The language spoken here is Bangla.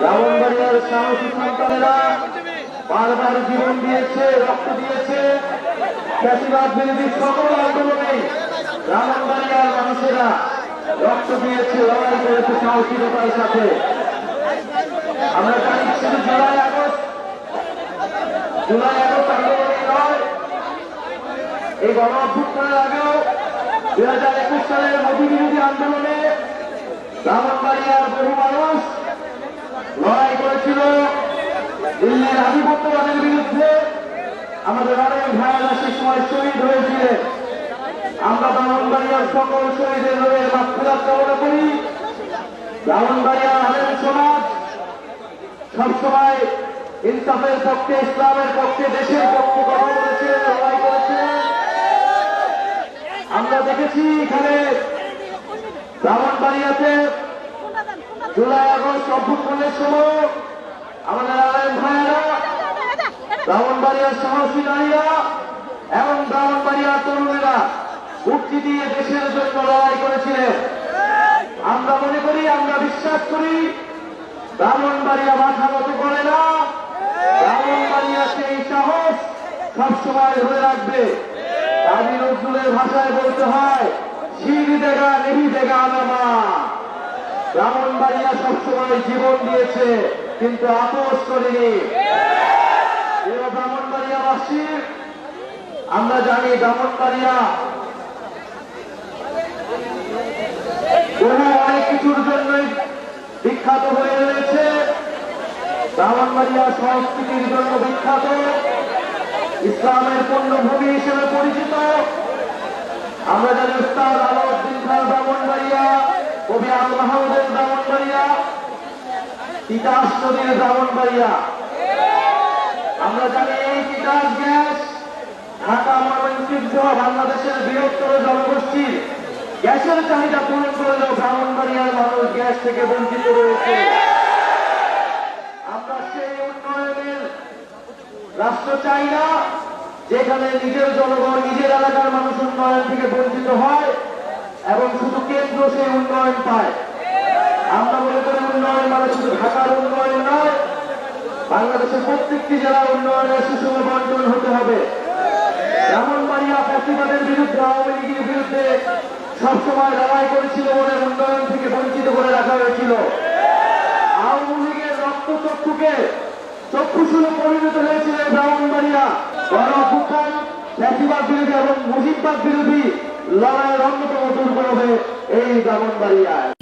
ব্রাহ্মণবাড়িয়ার সাহসী সন্তানেরা বারবার জীবন দিয়েছে, রক্ত দিয়েছে। চাষিবাদ বিরোধী সকল আন্দোলনে ব্রাহ্মণবাড়িয়ার মানুষেরা রক্ত দিয়েছে, লড়াই করেছে সাহসিকতার সাথে। আমরা জানি শুধু জুলাই আগস্ট জুলাই আগস্ট আন্দোলনে নয়, এই গণ আগেও দুই হাজার একুশ সালের মোদী বিরোধী আন্দোলনে ব্রাহ্মণবাড়িয়ার বহু মানুষ লড়াই করেছিল দিল্লির আধিপত্যবাদের বিরুদ্ধে। আমাদের অনেক ভাইয়েরা সে সময় শহীদ হয়েছিলেন আমরা ব্রাহ্মণবাড়িয়ার সকল শহীদের রোগের মাতৃরাত কামনা করি। ব্রাহ্মণবাড়িয়ার আলেম সমাজ সবসময় ইনসাফের পক্ষে, ইসলামের পক্ষে, দেশের পক্ষে কথা বলেছিলেন লড়াই করেছিলেন আমরা দেখেছি এখানে ব্রাহ্মণবাড়িয়াতে জুলাই আগস্ট অভ্যুত্থানের সময় আমাদের আলেম ভাইয়েরা, ব্রাহ্মণবাড়িয়ার সাহসী নারীরা এবং ব্রাহ্মণবাড়িয়ার তরুণেরা মুক্তি দিয়ে দেশের জন্য লড়াই করেছিলেন। আমরা মনে করি, আমরা বিশ্বাস করি, ব্রাহ্মণবাড়িয়া মাথা মত করে না। ব্রাহ্মণবাড়িয়া সেই সাহস সবসময় ধরে রাখবে। কাজী নজরুলের ভাষায় বলতে হয় শির দেখা নেহি দেখা আনামা ব্রাহ্মণবাড়িয়া সবসময় জীবন দিয়েছে, কিন্তু আপোষ করেনি। ব্রাহ্মণবাড়িয়াবাসী, আমরা জানি ব্রাহ্মণবাড়িয়া অনেক কিছুর জন্যই বিখ্যাত হয়ে রয়েছে। ব্রাহ্মণবাড়িয়া সংস্কৃতির জন্য বিখ্যাত, ইসলামের পণ্যভূমি হিসেবে পরিচিত। আমরা জানি উস্তাদ আলাউদ্দিন খান ব্রাহ্মণবাড়িয়া। কবি আল মাহমুদের ব্রাহ্মণবাড়িয়া তিতাস নদীর ব্রাহ্মণবাড়িয়া আমরা জানি এই তিতাস গ্যাস ঢাকা ময়মনসিংহ বাংলাদেশের বৃহত্তর জনগোষ্ঠীর গ্যাসের চাহিদা পূরণ করলেও ব্রাহ্মণবাড়িয়ার মানুষ গ্যাস থেকে বঞ্চিত রয়েছে। আমরা সেই উন্নয়নের রাষ্ট্র চাই না, যেখানে নিজের জনগণ, নিজের এলাকার মানুষ উন্নয়ন থেকে বঞ্চিত হয় এবং শুধু কেন্দ্র সেই উন্নয়ন পায়। আমরা মনে করি উন্নয়ন মানে শুধু ঢাকার উন্নয়ন নয়, বাংলাদেশের প্রত্যেকটি জেলার উন্নয়নের সুষম বন্টন হতে হবে। ব্রাহ্মণবাড়িয়া ফ্যাসিবাদের বিরুদ্ধে, আওয়ামী লীগের বিরুদ্ধে সবসময় লড়াই করেছিল বলে উন্নয়ন থেকে বঞ্চিত করে রাখা হয়েছিল। আওয়ামী লীগের রক্ত চক্ষুকে চক্ষুশুলে পরিণত হয়েছিল ব্রাহ্মণবাড়িয়া। গণ অভ্যুত্থান ফ্যাসিবাদ বিরোধী এবং মুজিববাদ বিরোধী লড়াইয়ের অন্যতম দুর্গ হবে এই ব্রাহ্মণবাড়িয়ায়